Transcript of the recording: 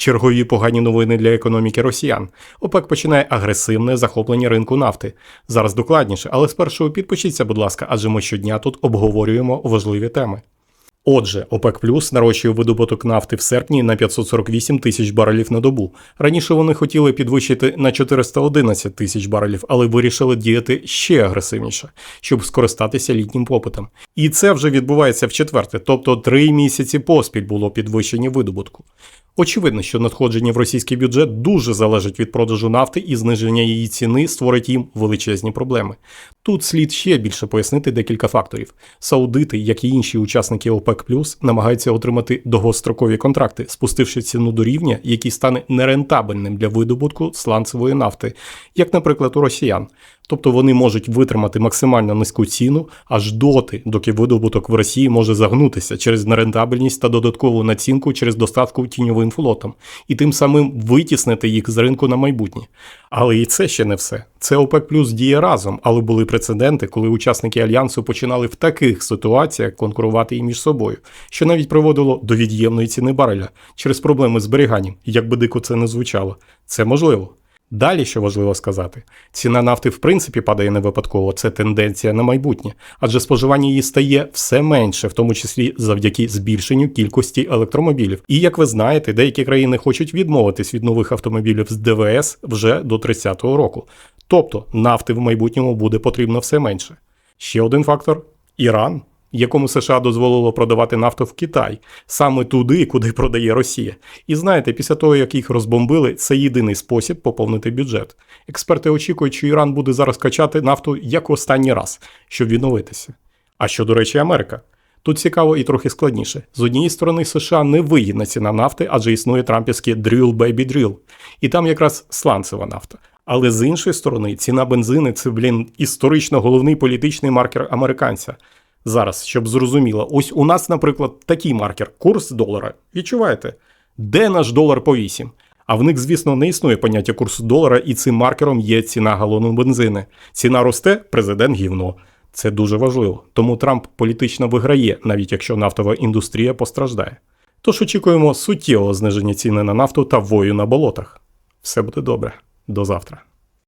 Чергові погані новини для економіки росіян. ОПЕК починає агресивне захоплення ринку нафти. Зараз докладніше, але спершу підпишіться, будь ласка, адже ми щодня тут обговорюємо важливі теми. Отже, ОПЕК Плюс нарощує видобуток нафти в серпні на 548 тисяч барелів на добу. Раніше вони хотіли підвищити на 411 тисяч барелів, але вирішили діяти ще агресивніше, щоб скористатися літнім попитом. І це вже відбувається в четверте, тобто три місяці поспіль було підвищення видобутку. Очевидно, що надходження в російський бюджет дуже залежить від продажу нафти і зниження її ціни створить їм величезні проблеми. Тут слід ще більше пояснити декілька факторів. Саудити, як і інші учасники ОПЕК+, намагаються отримати довгострокові контракти, спустивши ціну до рівня, який стане нерентабельним для видобутку сланцевої нафти, як, наприклад, у росіян. Тобто вони можуть витримати максимально низьку ціну аж доти, доки видобуток в Росії може загнутися через нерентабельність та додаткову націнку через доставку тіньовим флотом, і тим самим витіснити їх з ринку на майбутнє. Але і це ще не все. Це ОПЕК плюс діє разом, але були прецеденти, коли учасники альянсу починали в таких ситуаціях конкурувати і між собою, що навіть приводило до від'ємної ціни бареля через проблеми з зберіганням, як би дико це не звучало. Це можливо. Далі, що важливо сказати, ціна нафти в принципі падає не випадково, це тенденція на майбутнє, адже споживання її стає все менше, в тому числі завдяки збільшенню кількості електромобілів. І як ви знаєте, деякі країни хочуть відмовитись від нових автомобілів з ДВС вже до 30-го року. Тобто нафти в майбутньому буде потрібно все менше. Ще один фактор Іран якому США дозволило продавати нафту в Китай, саме туди, куди продає Росія. І знаєте, після того, як їх розбомбили, це єдиний спосіб поповнити бюджет. Експерти очікують, що Іран буде зараз качати нафту як останній раз, щоб відновитися. А що, до речі, Америка? Тут цікаво і трохи складніше. З однієї сторони, США не вигідна ціна нафти, адже існує трампівське drill baby drill. І там якраз сланцева нафта. Але з іншої сторони, ціна бензини це, блін, історично головний політичний маркер американця. Зараз, щоб зрозуміло, ось у нас, наприклад, такий маркер курс долара. Відчуваєте? Де наш долар по 8? А в них, звісно, не існує поняття курсу долара, і цим маркером є ціна галону бензини. Ціна росте, президент гівно. Це дуже важливо. Тому Трамп політично виграє, навіть якщо нафтова індустрія постраждає. Тож очікуємо суттєвого зниження ціни на нафту та вою на болотах. Все буде добре. До завтра.